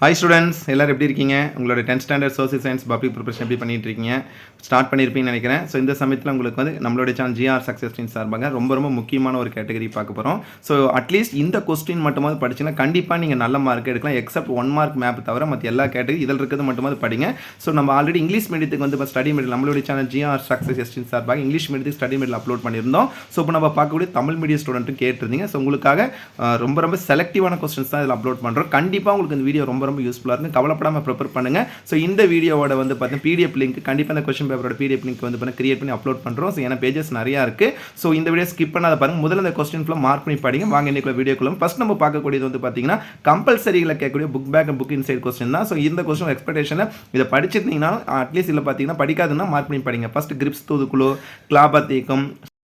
Hi students எல்லோரும் எப்படி இருக்கீங்க? உங்களோட tenth standard social science public preparation எப்படி பண்ணிட்டு இருக்கீங்க ஸ்டார்ட் பண்ணியிருப்பீங்கன்னு நினைக்கிறேன். ஸோ இந்த சமயத்தில் உங்களுக்கு வந்து நம்மளுடைய சேனல் ஜிஆர் சக்ஸஸ் டீம் சார்பாக ரொம்ப ரொம்ப முக்கியமான ஒரு கேட்டகரி பார்க்க போகிறோம் ஸோ அட்லீஸ்ட் இந்த கொஸ்டின் மட்டுமாவது படிச்சீங்கன்னா கண்டிப்பாக நீங்கள் நல்ல மார்க் எடுக்கலாம். எக்ஸப்ட் ஒன் மார்க் மேப் தவிர மற்ற எல்லா கேட்டகரி இதில் இருக்கிறது மட்டுமாவது படிங்க. ஸோ நம்ம ஆல்ரெடி இங்கிலீஷ் மீடியத்துக்கு வந்து இப்போ ஸ்டடி மீடியம் நம்மளுடைய சேனல் ஜிஆர் சக்ஸஸ் எஸ்டின் சார்பாக இங்கிலீஷ் மீடியத்துக்கு ஸ்டடி மீடியம் அப்லோட் பண்ணியிருந்தோம். ஸோ இப்போ நம்ம பார்க்கக்கூடிய தமிழ் மீடியம் ஸ்டூடெண்ட்டும் கேட்டிருந்தீங்க. ஸோ உங்களுக்காக ரொம்ப ரொம்ப செலக்டிவான கொஸ்டின்ஸ் தான் இதில் அப்லோட் பண்ணுறோம் கண்டிப்பாக உங்களுக்கு இந்த வீடியோ ரொம்ப ரொம்ப யூஸ்ஃபுல்லாக இருக்கும் கவலைப்படாமல் ப்ரிப்பேர் பண்ணுங்கள் ஸோ இந்த வீடியோவோட வந்து பார்த்தீங்கன்னா பிடிஎஃப் லிங்க் கண்டிப்பாக இந்த கொஸ்டின் பேப்பரோட பிடிஎஃப் லிங்க் வந்து பார்த்தீங்கன்னா கிரியேட் பண்ணி அப்லோட் பண்ணுறோம் ஸோ ஏன்னா பேஜஸ் நிறையா இருக்குது ஸோ இந்த வீடியோ ஸ்கிப் பண்ணாத பாருங்கள் முதல்ல இந்த கொஸ்டின் ஃபுல்லாக மார்க் பண்ணி படிங்க. வாங்க இன்னைக்குள்ள வீடியோக்குள்ள ஃபஸ்ட் நம்ம பார்க்கக்கூடியது வந்து பார்த்தீங்கன்னா கம்பல்சரியில் கேட்கக்கூடிய book back and book inside question தான். ஸோ இந்த கொஸ்டின் எக்ஸ்பெக்டேஷனில் இதை படிச்சிருந்தீங்கன்னா அட்லீஸ்ட் இல்லை பார்த்தீங்கன்னா படிக்காதுன்னா மார்க் பண்ணி படிங்க. ஃபஸ்ட் கிரிப்ஸ் தூதுக்குழு கிளாபத்தீக்கம்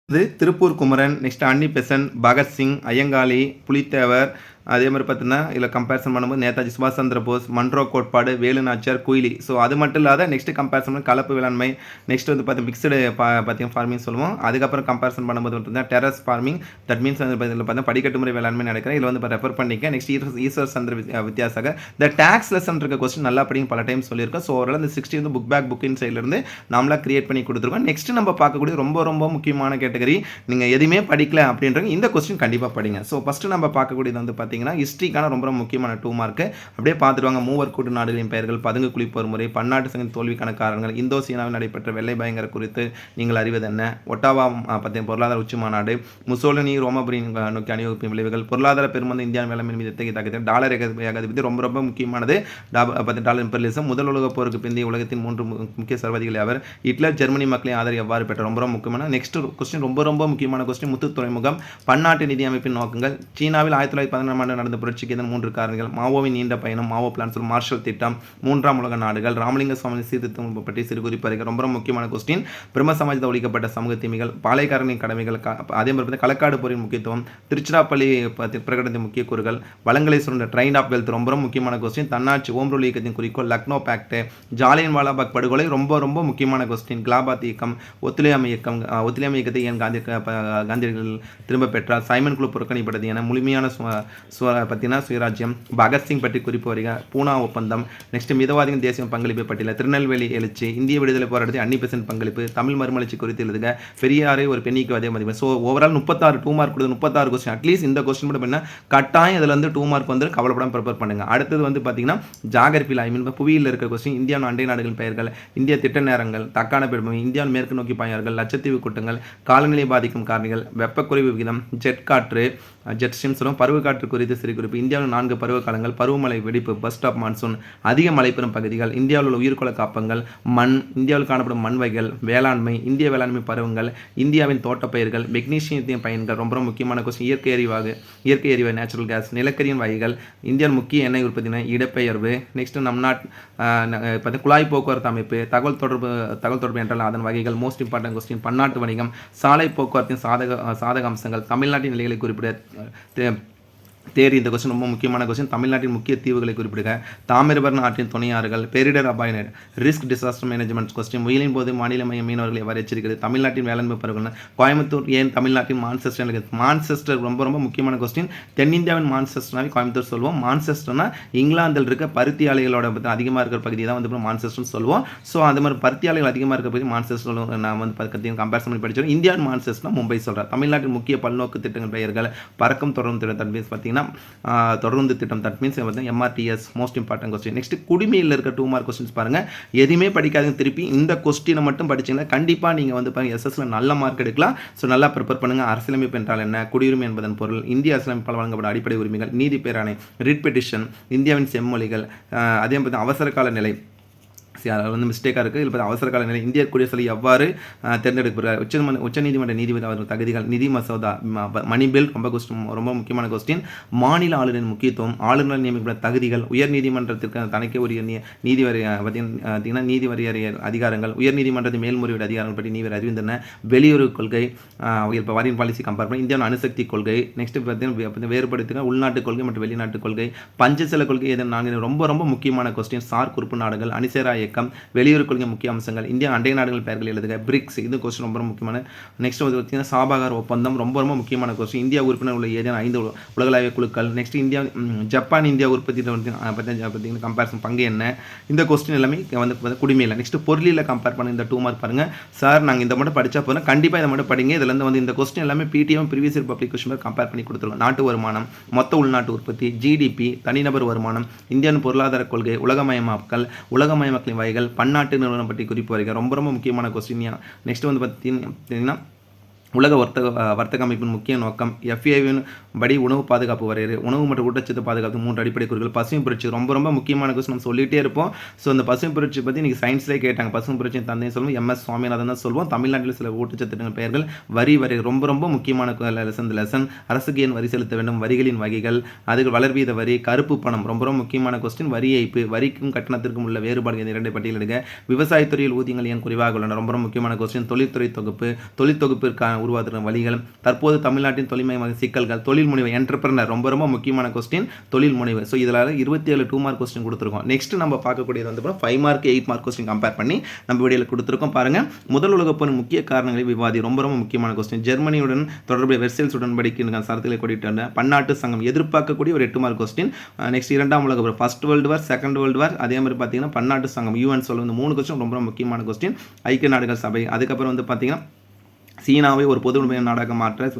இது Tiruppur Kumaran next Annie Besant Bhagat Singh Ayyankali Pulithevar அதே மாதிரி பார்த்தீங்கன்னா இதில் கம்பேரிசன் பண்ணும்போது நேதாஜி சுபாஷ் சந்திர போஸ் மன்ரோ கோட்பாடு வேலு நாச்சியார் குயிலி. ஸோ அது மட்டும் இல்லாத நெக்ஸ்ட் கம்பேரிசன் பண்ணி கலப்பு வேளாண்மை நெக்ஸ்ட் வந்து பார்த்து மிக்சடு பா பார்த்தீங்கன்னா ஃபார்மிங் சொல்லுவோம். அதுக்கப்புறம் கம்பேரிசன் பண்ணும்போது பார்த்தீங்கன்னா டெரஸ் ஃபார்மிங் தட் மீன்ஸ் வந்து இதில் பார்த்தீங்கன்னா படிக்கட்டு முறை வேளாண்மை நடக்கிறேன். இதில் வந்து ரெஃபர் பண்ணிக்க நெக்ஸ்ட் ஈஸ்வர் சந்திர வித்தியாசாக. த டேக்ஸ் லெசன் இருக்க கொஸ்டின் நல்லா படிங்க பல டைம் சொல்லியிருக்கோம் ஸோ ஓரளவு இந்த சிக்ஸ்டி வந்து புக் பேக் புக்கின் சைட்லேருந்து நம்மளா கிரியேட் பண்ணி கொடுத்துருக்கோம். நெக்ஸ்ட் நம்ம பார்க்கக்கூடிய ரொம்ப ரொம்ப முக்கியமான கேட்டகரி நீங்கள் எதுவுமே படிக்கல அப்படின்றவங்க இந்த கொஸ்டின் கண்டிப்பாக படிங்க. ஸோ ஃபஸ்ட்டு நம்ம பார்க்கக்கூடியது வந்து பார்த்தீங்கன்னா ஹிஸ்ட்ரிக்கான ரொம்ப முக்கியமான டூ மார்க்கு அப்படியே பார்த்துட்டு வாங்க மூவர் கூட்டு நாடுகளின் பெயர்கள் பதுங்கு குளிப்போர் முறை பன்னாட்டு சங்க தோல்விக்கான காரணங்கள் இந்தோ சீனாவில் நடைபெற்ற வெள்ளை பயங்கர குறித்து நீங்கள் அறிவது என்ன? ஒட்டாவா பார்த்தீங்கன்னா பொருளாதார உச்சி மாநாடு முசோலினி ரோமபுரியின் நோக்கி அணிவகுப்பின் விளைவுகள் பொருளாதார பெருமந்த இந்தியாவின் வேளாண்மை மீது எத்தகைய தாக்கத்தை டாலர் ஏகாதிபதி ரொம்ப ரொம்ப முக்கியமானது. டாலர் இம்பெரியலிசம் முதல் உலகப் போருக்கு பிந்தைய உலகத்தின் மூன்று முக்கிய சர்வாதிகள் அவர் ஹிட்லர் ஜெர்மனி மக்களின் ஆதரவு எவ்வாறு பெற்ற ரொம்ப ரொம்ப முக்கியமான நெக்ஸ்ட் கொஸ்டின் ரொம்ப ரொம்ப முக்கியமான கொஸ்டின் முத்து துறைமுகம் பன்னாட்டு நிதி அமைப்பின் நோக்கங்கள் சீனாவில் ஆயிரத்தி தொள்ளாயிரத்தி பதினாறாம் ஆண்டு நடந்த புரட்சிக்கு இதன் மூன்று காரணங்கள் மாவோவின் நீண்ட பயணம் மாவோ பிளான்ஸ் சொல்லும் மார்ஷல் திட்டம் மூன்றாம் உலக நாடுகள் ராமலிங்க சுவாமி சீர்திருத்தம் பற்றி சிறு குறிப்பறிகள் ரொம்ப முக்கியமான கொஸ்டின் பிரம்ம சமாஜத்தை ஒழிக்கப்பட்ட சமூக தீமைகள் பாளையக்காரனின் கடமைகள் அதே மாதிரி பார்த்தீங்கன்னா களக்காடு போரின் முக்கியத்துவம் திருச்சிராப்பள்ளி பிரகடனத்தின் முக்கிய கூறுகள் வளங்களை சுரண்ட ட்ரைன் ஆஃப் வெல்த் ரொம்ப முக்கியமான கொஸ்டின் தன்னாட்சி ஓம்ரூல் இயக்கத்தின் குறிக்கோள் லக்னோ பேக்ட் ஜாலியன் வாலாபாக் படுகொலை ரொம்ப ரொம்ப முக்கியமான கொஸ்டின் கிலாபாத் இயக்கம் ஒத்துழையாமை இயக்கம் ஒத்துழையாமை இயக்கத்தை ஏன் காந்தி ப- காந்தியடிகள் திரும்ப பெற்றார்? சைமன் குழு புறக்கணிப்பட்டது என முழுமையான ஸோ பார்த்தீங்கன்னா சுயராஜ்யம். பகத்சிங் பற்றி குறிப்பு வருக பூனா ஒப்பந்தம். நெக்ஸ்ட் மிதவாதிகள் தேசிய பங்களிப்பு பட்டியலில் திருநெல்வேலி எழுச்சி இந்திய விடுதலை போராட்டத்தில் அன்னி பெசன்ட் பங்களிப்பு தமிழ் மறுமலர்ச்சி குறித்து எழுதுக. பெரியாரை ஒரு பெண்ணிக்கு அதே மதிப்பு. ஸோ ஓவரால் முப்பத்தாறு டூ மார்க் கொடுத்து முப்பத்தாறு கொஸ்டின் அட்லீஸ்ட் இந்த கொஸ்டின் மட்டும் பண்ணால் கட்டாயம் இதில் வந்து டூ மார்க் வந்து கவலைப்படாமல் ப்ரிப்பேர் பண்ணுங்க. அடுத்தது வந்து பார்த்தீங்கன்னா ஜாகிரபில் ஐ மீன் புவியில் இருக்கிற கொஸ்டின் இந்தியா அண்டை நாடுகளின் பெயர்கள் இந்திய திட்ட நேரங்கள் தக்கான பெருமை இந்தியா மேற்கு நோக்கி பாயார்கள் லட்சத்தீவு கூட்டங்கள் காலநிலை பாதிக்கும் காரணிகள் வெப்பக்குறைவு விகிதம் ஜெட் காற்று ஜெட் ஸ்ட்ரீம்ஸ் பருவ காற்று குறித்து சிறு குறிப்பு இந்தியாவில் நான்கு பருவ காலங்கள் பருவமழை வெடிப்பு பஸ் ஸ்டாப் மான்சூன் அதிக மழை பெறும் பகுதிகள் இந்தியாவில் உள்ள உயிர்கோள காப்பங்கள் மண் இந்தியாவில் காணப்படும் மண் வகைகள் வேளாண்மை இந்திய வேளாண்மை பருவங்கள் இந்தியாவின் தோட்டப்பயிர்கள் மெக்னீசியத்தின் பயன்கள் ரொம்ப ரொம்ப முக்கியமான கொஸ்டின் இயற்கை எரிவாகு இயற்கை எரிவாயு நேச்சுரல் கேஸ் நிலக்கரியின் வகைகள் இந்தியாவின் முக்கிய எண்ணெய் உற்பத்தின இடப்பெயர்வு நெக்ஸ்ட் நம் நாட் குழாய் போக்குவரத்து அமைப்பு தகவல் தொடர்பு தகவல் தொடர்பு என்றால் அதன் வகைகள் மோஸ்ட் இம்பார்ட்டன்ட் கொஸ்டின் பன்னாட்டு வணிகம் சாலை போக்குவரத்தின் சாதக சாதக அம்சங்கள் தமிழ்நாட்டின் நிலைகளை குறிப்பிட தேரி இந்த கொஸ்டின் ரொம்ப முக்கியமான கொஸ்டின் தமிழ்நாட்டின் முக்கிய தீவுகளை குறிப்பிடுக. தாமிரபரணி ஆற்றின் துணையாறுகள் பேரிடர் அபாய ரிஸ்க் டிசாஸ்டர் மேனேஜ்மெண்ட் கொஸ்டின் முயலின் போது மாநில மைய மீனவர்களை எவ்வாறு எச்சரிக்கிறது? தமிழ்நாட்டின் வேளாண்மை பருவங்கள் கோயம்புத்தூர் ஏன் தமிழ்நாட்டின் மான்செஸ்டர் இருக்குது மான்செஸ்டர் ரொம்ப ரொம்ப முக்கியமான கொஸ்டின் தென்னிந்தியாவின் மான்செஸ்டர்னாவே கோயம்புத்தூர் சொல்லுவோம் மான்செஸ்டர்னா இங்கிலாந்தில் இருக்க பருத்தி ஆலைகளோட அதிகமாக இருக்கிற பகுதி தான் வந்து மான்செஸ்டர்னு சொல்லுவோம் ஸோ அது மாதிரி பருத்தி ஆலைகள் அதிகமாக இருக்கிற பகுதி மான்செஸ்டர் நான் வந்து பக்கத்தையும் கம்பேரிசன் பண்ணி படிச்சிடும் இந்தியாவின் மான்செஸ்டர்னா மும்பை சொல்கிறேன் தமிழ்நாட்டின் முக்கிய பல்நோக்கு திட்டங்கள் பெயர்கள் பறக்கும் தொடரும் திட்டம் பார்த்தீங்கன்னா பார்த்தீங்கன்னா தொடர்ந்து திட்டம். தட் மீன்ஸ் பார்த்தீங்கன்னா MRTS most important question next குடிமையில் இருக்க டூ மார்க் கொஸ்டின்ஸ் பாருங்கள் எதுவுமே படிக்காதீங்க. திருப்பி இந்த கொஸ்டினை மட்டும் படிச்சீங்கன்னா கண்டிப்பாக நீங்கள் வந்து பாருங்கள் எஸ்எஸ்ல நல்ல மார்க் எடுக்கலாம். ஸோ நல்லா ப்ரிப்பேர் பண்ணுங்க. அரசியலமைப்பு என்றால் என்ன? குடியுரிமை என்பதன் பொருள். இந்திய அரசியலமைப்பால் வழங்கப்படும் அடிப்படை உரிமைகள். நீதி பேராணை. ரிட் பெட்டிஷன் இந்தியாவின் செம்மொழிகள். அதே மாதிரி அவசர கால நிலை. அது வந்து மிஸ்டேக்காக இருக்குது இதில் அவசர கால நிலை இந்திய குடியரசு எவ்வாறு ஆஹ், தேர்ந்தெடுக்கப்படுகிறார் உச்ச உச்சநீதிமன்ற நீதிபதி அவர்கள் தகுதிகள் நிதி மசோதா ம- மணி பில் ரொம்ப கொஸ்டின் ரொம்ப முக்கியமான கொஸ்டின் மாநில ஆளுநரின் முக்கியத்துவம் ஆளுநர் நியமிக்கப்பட்ட தகுதிகள் உயர் நீதிமன்றத்திற்கு தனக்கே உரிய நீ- நீதிவரி பார்த்தீங்கன்னா பார்த்தீங்கன்னா அதிகாரங்கள் உயர் நீதிமன்றத்தின் மேல்முறையீடு அதிகாரங்கள் பற்றி நீவர் அறிவிந்தன வெளியுறவு கொள்கை இப்போ வாரின் பாலிசி கம்பேர் பண்ணி இந்தியாவின் அணுசக்தி கொள்கை நெக்ஸ்ட் பார்த்தீங்கன்னா வேறுபடுத்துங்க உள்நாட்டு கொள்கை மற்றும் வெளிநாட்டு கொள்கை. பஞ்சசல கொள்கை இதன் நான்கு ரொம்ப ரொம்ப முக்கியமான கொஸ்டின் சார் குறிப்பு நாடுகள் அணிசேரா இயக்கம் இயக்கம் வெளியுறவு கொள்கை முக்கிய அம்சங்கள். இந்தியா அண்டை நாடுகள் பெயர்கள் எழுதுக. பிரிக்ஸ் இது கொஸ்டின் ரொம்ப முக்கியமான. நெக்ஸ்ட் வந்து பார்த்தீங்கன்னா சாபாகார் ஒப்பந்தம். ரொம்ப ரொம்ப முக்கியமான கொஸ்டின் இந்தியா உறுப்பினர் உள்ள ஏதேனும் ஐந்து உலகளாவிய குழுக்கள். நெக்ஸ்ட் இந்தியா ஜப்பான் இந்தியா உற்பத்தி பார்த்தீங்கன்னா கம்பேரிசன் பங்கு என்ன? இந்த கொஸ்டின் எல்லாமே வந்து குடிமையில் நெக்ஸ்ட் பொருளில் கம்பேர் பண்ண இந்த டூ மார்க் பாருங்கள் சார் நாங்கள் இந்த மட்டும் படித்தா போதும். கண்டிப்பாக இதை மட்டும் படிங்க. இதில் இருந்து வந்து இந்த கொஸ்டின் எல்லாமே PTM previous year public question compare பண்ணி கொடுத்துருக்கோம் நாட்டு வருமானம் மொத்த உள்நாட்டு உற்பத்தி ஜிடிபி தனிநபர் வருமானம் இந்தியன் பொருளாதார கொள்கை உலகமயமாக்கல் உலகமயமாக்கல் வகைகள் பன்னாட்டு நிறுவனம் பற்றி குறிப்பு வரைக்கும் ரொம்ப ரொம்ப முக்கியமான கொஸ்டின் நெக்ஸ்ட் வந்து பார்த்தீங்கன்னா உலக வர்த்தக வர்த்தக அமைப்பின் முக்கிய நோக்கம் எஃப்ஏவின் படி உணவு பாதுகாப்பு வரையறு. உணவு மற்றும் ஊட்டச்சத்து பாதுகாப்பு மூன்று அடிப்படை குறிகள். பசுமை புரட்சி ரொம்ப ரொம்ப முக்கியமான கொஸ்டின் நம்ம சொல்லிட்டே இருப்போம். ஸோ இந்த பசுமை புரட்சி பற்றி இன்றைக்கி சயின்ஸ்லேயே கேட்டாங்க. பசுமை புரட்சி தந்தையும் சொல்லுவோம் எம்எஸ் சுவாமிநாதன் தான் சொல்லுவோம் தமிழ்நாட்டில் சில ஊட்டச்சத்து பெயர்கள் வரி வரை ரொம்ப ரொம்ப முக்கியமான லெசன் லெசன் அரசுக்கு ஏன் வரி செலுத்த வேண்டும்? வரிகளின் வகைகள் அதுக்கு வளர்வீத வரி கருப்பு பணம் ரொம்ப ரொம்ப முக்கியமான கொஸ்டின் வரி ஏய்ப்பு வரிக்கும் கட்டணத்திற்கும் உள்ள வேறுபாடு இந்த இரண்டை பட்டியலிடுங்க. விவசாயத்துறையில் ஊதியங்கள் ஏன் குறைவாக உள்ளன? ரொம்ப ரொம்ப முக்கியமான கொஸ்டின் தொழில்துறை தொகுப்பு தொழில் தொகுப்பிற்கான உருவாக்குற வழிகள் தற்போது தமிழ்நாட்டின் தொழில்மயமாக சிக்கல்கள் தொழில் முனைவு என்டர்பிரனர் ரொம்ப ரொம்ப முக்கியமான கொஸ்டின் தொழில் முனைவு. ஸோ இதில் இருபத்தி ஏழு டூ மார்க் கொஸ்டின் கொடுத்துருக்கோம். நெக்ஸ்ட் நம்ம பார்க்கக்கூடியது வந்து five mark eight mark question compare பண்ணி நம்ம வீடியோவில் கொடுத்துருக்கோம். பாருங்கள் முதல் உலகப்போரின் முக்கிய காரணங்களை விவாதி ரொம்ப ரொம்ப முக்கியமான கொஸ்டின் ஜெர்மனியுடன் தொடர்புடைய வெர்சல்ஸ் உடன்படிக்கை சரத்தில் கொடிட்டு பன்னாட்டு சங்கம் எதிர்பார்க்கக்கூடிய ஒரு எட்டு மார்க் கொஸ்டின் நெக்ஸ்ட் இரண்டாம் உலக போர் first world war second world war அதே மாதிரி பார்த்தீங்கன்னா பன்னாட்டு சங்கம் யூஎன் சொல்ல வந்து மூணு கொஸ்டின் ரொம்ப ரொம்ப முக்கியமான கொஸ்டின் ஐக்கிய நாடுகள் சபை அதுக்கப்புறம் வந்து பார்த்தீங்கன்னா சீனாவை ஒரு பொது உடைமை நாடாக மாற்ற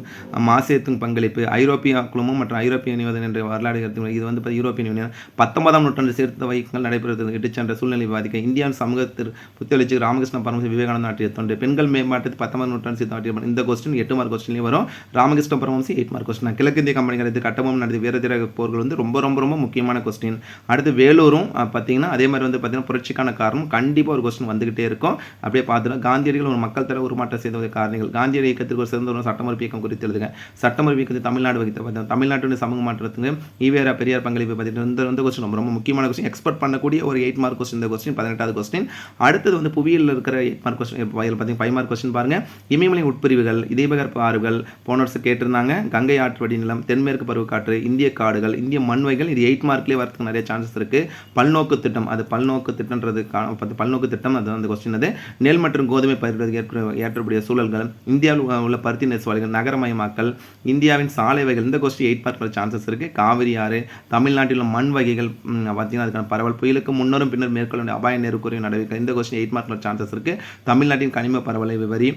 மாசியத்தின் பங்களிப்பு ஐரோப்பிய குழுமம் மற்றும் ஐரோப்பிய யூனியன் என்ற வரலாறு இது வந்து பார்த்தா யூரோப்பியன் யூனியன் பத்தொன்பதாம் நூற்றாண்டு சேர்த்த வைக்கங்கள் நடைபெறுவது இட்டுச் சென்ற சூழ்நிலை பாதிக்க இந்தியாவின் சமூகத்தில் புத்தளிச்சு ராமகிருஷ்ண பரமஹம்ச விவேகானந்த ஆற்றிய தொண்டு. பெண்கள் மேம்பாட்டுக்கு பத்தொன்பது நூற்றாண்டு சேர்த்து ஆற்றிய இந்த கொஸ்டின் எட்டு மார்க் கொஸ்டின்லேயும் வரும். Ramakrishna Paramahamsa eight mark question கிழக்கிந்திய கம்பெனிகள் இது கட்டபொம்மன் நடத்திய வீரதீர போர்கள் வந்து ரொம்ப ரொம்ப ரொம்ப முக்கியமான கொஸ்டின் அடுத்து வேலூரும் பார்த்தீங்கன்னா அதே மாதிரி வந்து பார்த்தீங்கன்னா புரட்சிக்கான காரணம் கண்டிப்பாக ஒரு கொஸ்டின் வந்துகிட்டே இருக்கும். அப்படியே பார்த்துக்கலாம் காந்தியடிகள் ஒரு மக்கள் தர உருமாற்றம் செய்த காரணங்கள் காந்தியடி இயக்கத்திற்கு ஒரு சிறந்த ஒரு சட்டமறுப்பு இயக்கம் குறித்து எழுதுங்க. சட்டமறுப்பு இயக்கத்தில் தமிழ்நாடு வகித்த தமிழ்நாட்டுடைய சமூக மாற்றத்துக்கு ஈவேரா பெரியார் பங்களிப்பு பார்த்தீங்கன்னா இந்த கொஸ்டின் ரொம்ப ரொம்ப முக்கியமான கொஸ்டின் எக்ஸ்பெக்ட் பண்ணக்கூடிய ஒரு எயிட் மார்க் கொஸ்டின் இந்த கொஸ்டின் பதினெட்டாவது கொஸ்டின் அடுத்தது வந்து புவியியல் இருக்கிற எயிட் மார்க் கொஸ்டின் பார்த்தீங்கன்னா ஃபைவ் மார்க் கொஸ்டின் பாருங்க. இமயமலை உட்பிரிவுகள் இதயபகற்ப ஆறுகள் போன வருஷம் கேட்டிருந்தாங்க. கங்கை ஆற்று வடிநிலம் தென்மேற்கு பருவக்காற்று இந்திய காடுகள் இந்திய மண்வைகள் இது எயிட் மார்க்லேயே வரதுக்கு நிறைய சான்சஸ் இருக்குது பல்நோக்கு திட்டம் அது பல்நோக்கு திட்டம்ன்றது கா- பல்நோக்கு திட்டம் அது அந்த கொஸ்டின் அது நெல் மற்றும் கோதுமை பயிர்களுக்கு ஏற்ற ஏற்றக்கூடிய சூழல்கள் இந்தியாவில் உள்ள பருத்தி நெசவாளிகள் நகரமயமாக்கல் இந்தியாவின் சாலை வகைகள் இந்த கொஸ்டின் எயிட் மார்க் சான்சஸ் இருக்குது காவிரி ஆறு தமிழ்நாட்டில் உள்ள மண் வகைகள் ம், பார்த்தீங்கன்னா அதுக்கான பரவல் புயலுக்கு முன்னரும் பின்னர் மேற்கொள்ள வேண்டிய அபாய நெருக்குறையும் நடவடிக்கை இந்த கொஸ்டின் எயிட் மார்க் சான்சஸ் இருக்குது தமிழ்நாட்டின் கனிம பரவலை விவரி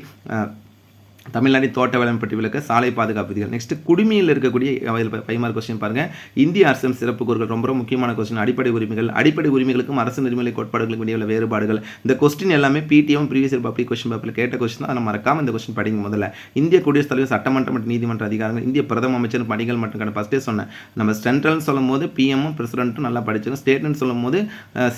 தமிழ்நாடு தோட்ட வேளாண் பற்றி விளக்க சாலை பாதுகாப்பு விதிகள். நெக்ஸ்ட் குடிமையில் இருக்கக்கூடிய பைமார் கொஸ்டின் பாருங்கள் இந்திய அரசின் சிறப்பு கூறுகள் ரொம்ப ரொம்ப முக்கியமான கொஸ்டின் அடிப்படை உரிமைகள் அடிப்படை உரிமைகளுக்கும் அரசு நெறிமுறை கோட்பாடுகளுக்கும் இடையே உள்ள வேறுபாடுகள். இந்த கொஸ்டின் எல்லாமே PTM previous year public question பேப்பரில் கேட்ட கொஸ்டின் தான். அதை மறக்காம இந்த கொஸ்டின் படிங்க முதல்ல. இந்திய குடியரசுத் தலைவர் சட்டமன்ற மற்றும் நீதிமன்ற அதிகாரங்கள் இந்திய பிரதம அமைச்சர் பணிகள் மற்றும் கடை ஃபஸ்ட்டே சொன்னேன். நம்ம சென்ட்ரல்னு சொல்லும் போது பிஎம்மும் பிரசிடென்ட்டும் நல்லா படிச்சிருக்கும் ஸ்டேட்னு சொல்லும் போது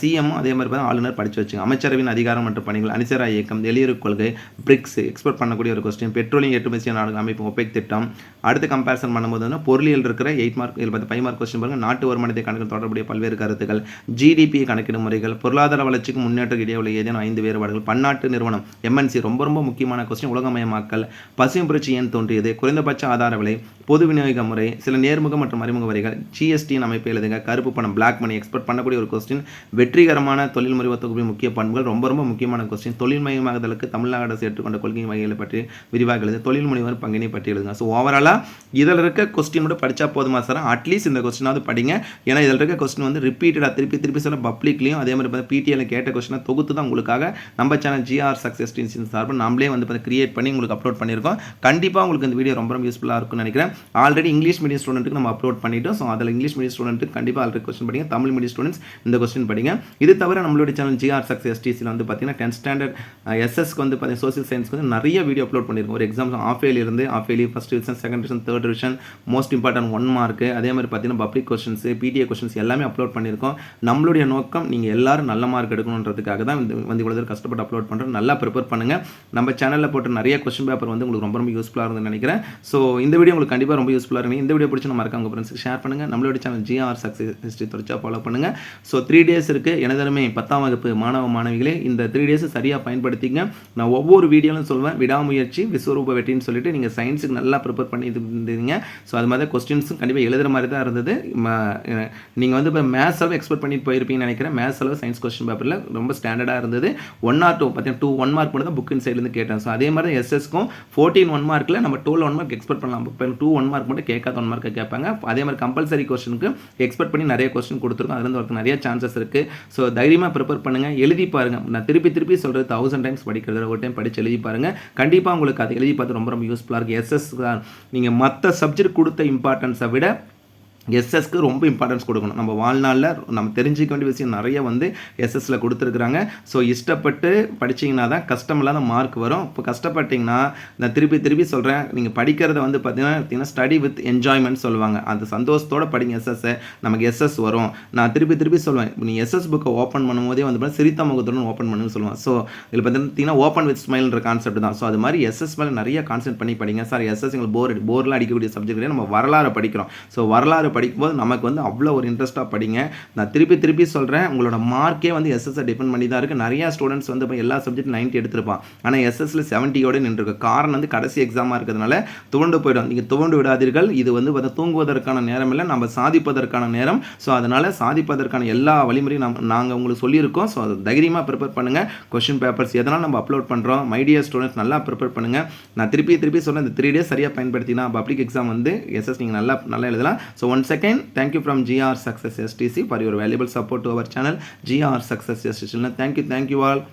சிஎம்மும் அதே மாதிரி பார்த்தா ஆளுநர் படிச்சு வச்சுங்க. அமைச்சரவின் அதிகாரம் மற்றும் பணிகள் அணிசரா இயக்கம் வெளியுறவு கொள்கை பிரிக்ஸ் எக்ஸ்போர்ட் பண்ணக்கூடிய ஒரு கொஸ்டின் பெட்ரோலியம் ஏற்றுமதி நாடுகள் அமைப்பு ஒப்பேக் திட்டம். அடுத்து கம்பேரிசன் பண்ணும்போது வந்து பொருளியல் இருக்கிற எயிட் மார்க் இதில் பத்து ஃபைவ் மார்க் கொஸ்டின் பாருங்கள் நாட்டு வருமானத்தை கணக்கில் தொடர்புடைய பல்வேறு கருத்துக்கள். ஜிடிபி கணக்கிடும் முறைகள். பொருளாதார வளர்ச்சிக்கு முன்னேற்ற இடையே உள்ள ஏதேனும் ஐந்து வேறுபாடுகள். பன்னாட்டு நிறுவனம் எம்என்சி ரொம்ப ரொம்ப முக்கியமான கொஸ்டின் உலகமயமாக்கல். பசுமை புரட்சி ஏன் தோன்றியது? குறைந்தபட்ச ஆதார விலை பொது விநியோக முறை சில நேர்முக மற்றும் மறைமுக வரிகள். ஜிஎஸ்டியின் அமைப்பு எழுதுங்க. கருப்பு பணம் பிளாக் மணி எக்ஸ்போர்ட் பண்ணக்கூடிய ஒரு கொஸ்டின் வெற்றிகரமான தொழில் முறை தொகுப்பின் முக்கிய பண்புகள் ரொம்ப ரொம்ப முக்கியமான கொஸ்டின் தொழில்மயமாகுதலுக்கு தமிழ்நாடு அரசு ஏற்றுக்கொண்ட கொள்கை வகைகளை பற்றி விரிவாக எழுது தொழில் முனைவர் பங்கினை பற்றி எழுதுங்க. ஸோ ஓவராலாக இதில் இருக்க கொஸ்டின் மட்டும் படித்தா போதுமா சார் அட்லீஸ்ட் இந்த கொஸ்டினாவது படிங்க. ஏன்னா இதில் இருக்க கொஸ்டின் வந்து ரிப்பீட்டடாக திருப்பி திருப்பி சொல்ல பப்ளிக்லையும் அதே மாதிரி பார்த்தா பிடிஎல் கேட்ட கொஸ்டினை தொகுத்து தான் உங்களுக்காக நம்ம சேனல் ஜிஆர் சக்ஸஸ் டீன்ஸின் சார்பாக நம்மளே வந்து பார்த்து கிரியேட் பண்ணி உங்களுக்கு அப்லோட் பண்ணியிருக்கோம். கண்டிப்பாக உங்களுக்கு இந்த வீடியோ ரொம்ப ரொம்ப யூஸ்ஃபுல்லாக இருக்கும்னு நினைக்கிறேன். ஆல்ரெடி இங்கிலீஷ் மீடியம் ஸ்டூடெண்ட்டுக்கு நம்ம அப்லோட் பண்ணிட்டோம். ஸோ அதில் இங்கிலீஷ் மீடியம் ஸ்டூடெண்ட்டுக்கு கண்டிப்பாக ஆல்ரெடி கொஸ்டின் படிங்க. தமிழ் மீடியம் ஸ்டூடெண்ட்ஸ் இந்த கொஸ்டின் படிங்க. இது தவிர நம்மளுடைய சேனல் ஜிஆர் சக்ஸஸ் எஸ்டிசியில் வந்து பார்த்தீங்கன்னா டென்த் ஸ்டாண்டர்ட் எஸ்எஸ்க்கு வந்து பார்த்தீங்கன்னா சோசியல் சயின்ஸ்க்கு வந்து நிறைய வீடியோ அப்லோட் பண்ணியிருக்கோம். ஒரு எக்ஸாம்ஸ் ஆஃப் இருந்து of Eli first division second division third division most important one mark அதே மாதிரி பார்த்தீங்கன்னா பப்ளிக் கொஸ்டின்ஸ் பிடிஏ கொஸ்டின்ஸ் எல்லாமே அப்லோட் பண்ணியிருக்கோம். நம்மளுடைய நோக்கம் நீங்கள் எல்லாரும் நல்ல மார்க் எடுக்கணுன்றதுக்காக தான் இந்த வந்து இவ்வளோ தூரம் கஷ்டப்பட்டு அப்லோட் பண்ணுறோம் நல்லா ப்ரிப்பேர் பண்ணுங்க. நம்ம சேனலில் போட்டு நிறைய கொஸ்டின் பேப்பர் வந்து உங்களுக்கு ரொம்ப ரொம்ப யூஸ்ஃபுல்லாக இருந்து நினைக்கிறேன். ஸோ இந்த வீடியோ உங்களுக்கு கண்டிப்பாக ரொம்ப யூஸ்ஃபுல்லாக இருக்கும். இந்த வீடியோ பிடிச்சி நம்ம மறக்காம உங்கள் ஷேர் பண்ணுங்கள் நம்மளோட சேனல் ஜிஆர் சக்ஸஸ் ஹிஸ்ட்ரி தொடர்ச்சியாக ஃபாலோ பண்ணுங்கள் ஸோ த்ரீ டேஸ் இருக்குது எனதருமே பத்தாம் வகுப்பு மாணவ மாணவிகளே இந்த த்ரீ டேஸ் சரியாக பயன்படுத்திங்க நான் ஒவ்வொரு வீடியோவிலும் சொல்வேன். விடாமுயற்சி விஸ்வரூப வெட்டின்னு சொல்லிட்டு நீங்கள் சயின்ஸுக்கு நல்லா ப்ரிப்பேர் பண்ணி இருந்தீங்க ஸோ அது மாதிரி கொஸ்டின்ஸும் கண்டிப்பாக எழுதுகிற மாதிரி தான் இருந்தது. நீங்கள் வந்து இப்போ மேத்ஸ் அளவு எக்ஸ்பெக்ட் பண்ணிட்டு போயிருப்பீங்கன்னு நினைக்கிறேன். மேத்ஸ் அளவு சயின்ஸ் கொஸ்டின் பேப்பரில் ரொம்ப ஸ்டாண்டர்டாக இருந்தது. ஒன் ஆர் டூ பார்த்தீங்கன்னா டூ ஒன் மார்க் மட்டும் தான் புக்கின் சைட்லேருந்து கேட்டேன். ஸோ அதே மாதிரி எஸ்எஸ்க்கும் ஃபோர்டீன் ஒன் மார்க்கில் நம்ம டுவெல் ஒன் மார்க் எக்ஸ்பெக்ட் பண்ணலாம். இப்போ டூ ஒன் மார்க் மட்டும் கேட்காத ஒன் மார்க்கை கேட்பாங்க. அதே மாதிரி கம்பல்சரி கொஸ்டினுக்கு எக்ஸ்பெக்ட் பண்ணி நிறைய கொஸ்டின் கொடுத்துருக்கோம். அதுலேருந்து வரக்கு நிறைய சான்சஸ் இருக்குது ஸோ தைரியமாக ப்ரிப்பேர் பண்ணுங்கள் எழுதி பாருங்கள் நான் திருப்பி திருப்பி சொல்கிறது தௌசண்ட் டைம்ஸ் படிக்கிறது ஒரு டைம் படித்து எழுதி பாருங்கள் கண்டிப்பாக உங்களுக்கு அதை எழுதி பார்த்து ரொம்ப ரொம்ப யூஸ்ஃபுல்லாக இருக்குது எஸ்எஸ் நீங்கள் மற்ற சப்ஜெக்ட் கொடுத்த இம்பார்ட்டன்ஸை விட எஸ்எஸ்க்கு ரொம்ப இம்பார்ட்டன்ஸ் கொடுக்கணும். நம்ம வாழ்நாளில் நம்ம தெரிஞ்சிக்க வேண்டிய விஷயம் நிறைய வந்து எஸ்எஸ்ல கொடுத்துருக்குறாங்க. ஸோ இஷ்டப்பட்டு படிச்சீங்கன்னா தான் கஷ்டம் இல்லாத மார்க் வரும். இப்போ கஷ்டப்பட்டீங்கன்னா நான் திருப்பி திருப்பி சொல்கிறேன் நீங்கள் படிக்கிறத வந்து பார்த்தீங்கன்னா பார்த்தீங்கன்னா ஸ்டடி வித் என்ஜாய்மெண்ட் சொல்லுவாங்க. அந்த சந்தோஷத்தோட படிங்க எஸ்எஸ்ஸை நமக்கு எஸ்எஸ் வரும். நான் திருப்பி திருப்பி சொல்லுவேன். இப்போ நீ எஸ்எஸ் புக்கை ஓப்பன் பண்ணும்போதே வந்து பார்த்தீங்கன்னா சிரித்த முகத்துடன் ஓப்பன் பண்ணுன்னு சொல்லுவேன். ஸோ இதில் பார்த்தீங்கன்னா ஓப்பன் வித் ஸ்மைல்ன்ற கான்செப்ட் தான். ஸோ அது மாதிரி எஸ்எஸ் மேலே நிறைய கான்சென்ட் பண்ணி படிங்க. சார் எஸ்எஸ் எங்களுக்கு போர் போர்லாம் அடிக்கக்கூடிய சப்ஜெக்ட் நம்ம வரலாறு படிக்கிறோம். ஸோ வரலாறு படிக்கும்போது நமக்கு வந்து அவ்வளோ ஒரு இன்ட்ரெஸ்ட்டாக படிங்க. நான் திருப்பி திருப்பி சொல்கிறேன் உங்களோட மார்க்கே வந்து எஸ்எஸ்ஸை டிபெண்ட் பண்ணி தான் இருக்குது நிறையா ஸ்டூடெண்ட்ஸ் வந்து இப்போ எல்லா சப்ஜெக்ட் 90 எடுத்திருப்பான். ஆனால் எஸ்எஸ்ல செவன்ட்டியோட நின்றுருக்கு. காரணம் வந்து கடைசி எக்ஸாமாக இருக்கிறதுனால துவண்டு போயிடும். நீங்கள் துவண்டு விடாதீர்கள். இது வந்து பார்த்தா தூங்குவதற்கான நேரம் இல்லை. நம்ம சாதிப்பதற்கான நேரம். ஸோ அதனால் சாதிப்பதற்கான எல்லா வழிமுறையும் நம்ம நாங்கள் உங்களுக்கு சொல்லியிருக்கோம். ஸோ அதை தைரியமாக ப்ரிப்பேர் பண்ணுங்கள் கொஷின் பேப்பர்ஸ் எதனால் நம்ம அப்லோட் பண்ணுறோம் மைடியா ஸ்டூடெண்ட்ஸ் நல்லா ப்ரிப்பேர் பண்ணுங்கள் நான் திருப்பி திருப்பி சொன்னேன் இந்த த்ரீ டேஸ் சரியாக பயன்படுத்தினா பப்ளிக் எக்ஸாம் வந்து எஸ்எஸ் நீங்கள் நல்லா நல்லா எழுதலாம். So one Once again, thank you from GR Success STC for your valuable support to our channel, GR Success STC. Thank you, thank you all.